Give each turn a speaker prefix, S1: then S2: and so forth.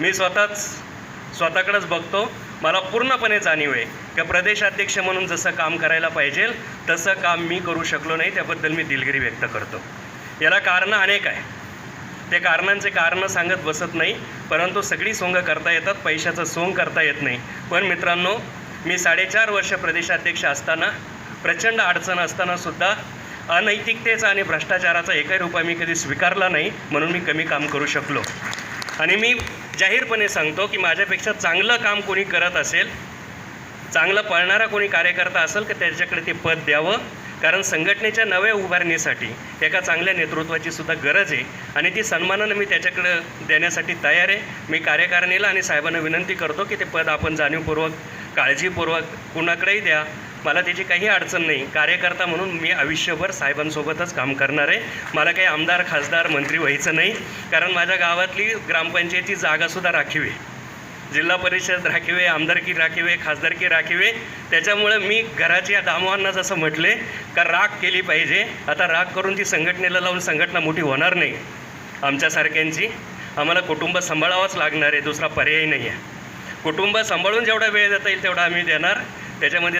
S1: मी स्वतःच स्वतःकडंच बघतो. मला पूर्णपणे जाणीव आहे. की प्रदेशाध्यक्ष म्हणून जसं काम करायला पाहिजे तसं काम मी करू शकलो नाही. त्याबद्दल मी दिलगिरी व्यक्त करतो. याला कारणं अनेक आहे. ते कारणांचे कारणं सांगत बसत नाही परंतु सगळी सोंग करता येतात. पैशाचं सोंग करता येत नाही. पण मित्रांनो मी साडेचार वर्ष प्रदेशाध्यक्ष असताना प्रचंड अडचण असतानासुद्धा अनैतिकतेचा आणि भ्रष्टाचाराचा एकही रुपया मी कधी स्वीकारला नाही म्हणून मी कमी काम करू शकलो. आणि मी जाहीरपणे सांगतो की माझ्यापेक्षा चांगलं काम कोणी करत असेल चांगलं पळणारा कोणी कार्यकर्ता असेल तर त्याच्याकडे ते पद द्यावं. कारण संघटनेच्या नव्या उभारणीसाठी एका चांगल्या नेतृत्वाची सुद्धा गरज आहे. आणि ती सन्मानानं मी त्याच्याकडे देण्यासाठी तयार आहे. मी कार्यकारिणीला आणि साहेबांना विनंती करतो की ते पद आपण जाणीवपूर्वक काळजीपूर्वक कुणाकडेही द्या. मला त्याची काही अडचण नाही. कार्यकर्ता म्हणून मी आयुष्यभर साहेबांसोबतच काम करणार आहे. मला काही आमदार खासदार मंत्री व्हायचं नाही. कारण माझ्या गावातली ग्रामपंचायती जागासुद्धा राखीव आहे. जिल्हा परिषद राखीव आहे आमदारकी राखीव आहे खासदारकी राखीव आहे. त्याच्यामुळं मी घराच्या दामवांना जसं म्हटले का राख केली पाहिजे. आता राख करून ती संघटनेला लावून संघटना मोठी होणार नाही. आमच्यासारख्यांची. आम्हाला कुटुंब सांभाळावंच लागणार आहे दुसरा पर्याय नाही आहे कुटुंब सांभाळून जेवढा वेळ देता येईल तेवढा आम्ही देणार. त्याच्यामध्ये